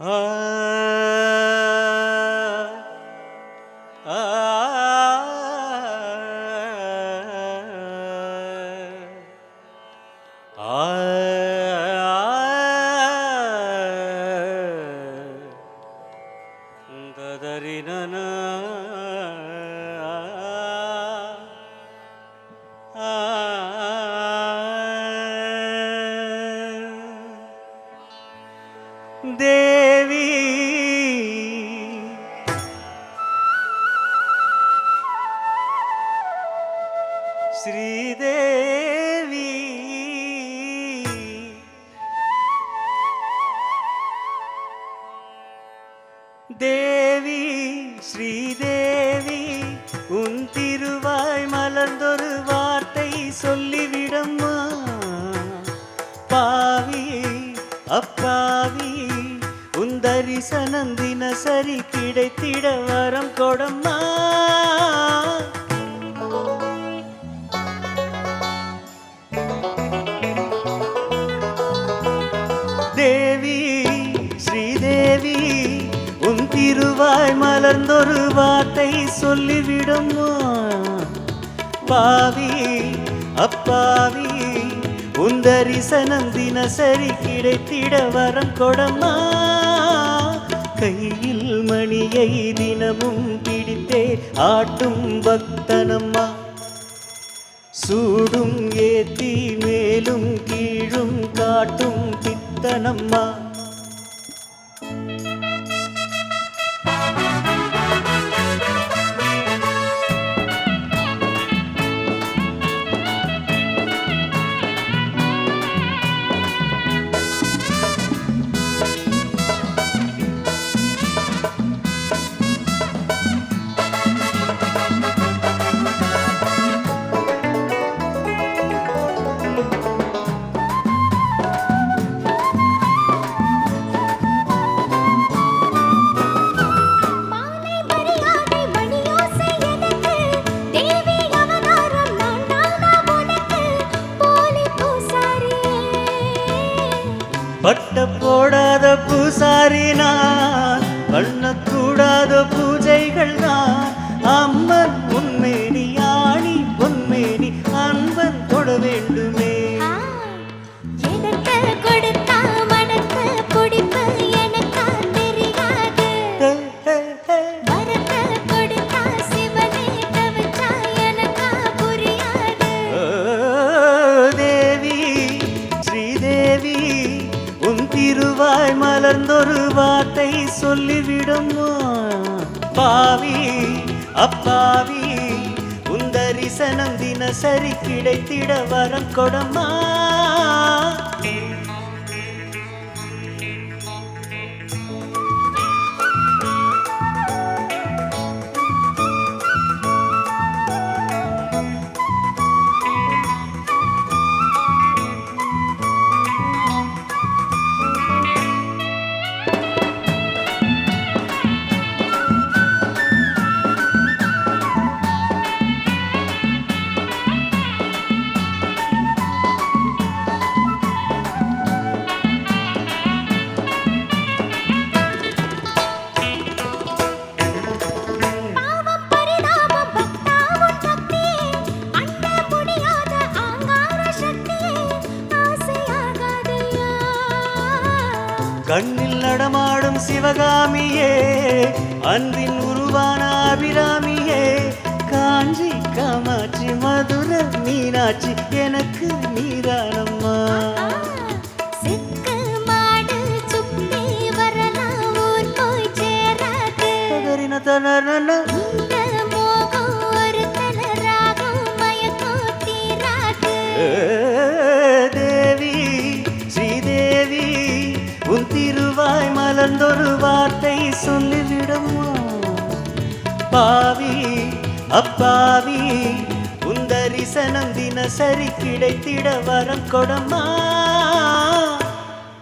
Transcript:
ஆ ஸ்ரீதேவி. தேவி ஸ்ரீதேவி உன் திருவாய் மலர்ந்தொரு வார்த்தை சொல்லிவிடம்மா. பாவி அப்பாவி உன் தரிசனம் தினசரி கிடைத்திட வரம் கொடம்மா. திருவாய் மலர்ந்தொரு வார்த்தை சொல்லிவிடுமா? பாவி அப்பாவி உந்தரிசனம் தினசரி கிடைத்திட வரம் கொடமா? கையில் மணியை தினமும் பிடித்தே ஆட்டும் பக்தனம்மா. சூடும் ஏத்தி மேலும் கீழும் காட்டும் பித்தனம்மா. பட்ட போடாத பூசாரி நான் பண்ணக்கூடாத பூஜைகள் நான் அம்மன் உன்மேனி ஆணி பொன்மேனி அன்பன் தொட வேண்டுமே. எனக்கா தெரியாது. உன் திருவாய் மலர்ந்தொரு வார்த்தை சொல்லிவிடுமா? பாவி அப்பாவி உன் தரிசனம் தினசரி கிடைத்திட வரம் கொடமா? கண்ணில் நடமாடும் சிவகாமியே அன்பின் உருவான அபிராமியே காஞ்சி காமாட்சி மதுர மீனாட்சி எனக்கு நீரானம்மா சிக்கு திருவாய் வார்த்தை சொல்லிவிடுமா? பாவி அப்பாவி உந்தரிசனம் தினசரி கிடைத்திட வரம் கொடமா?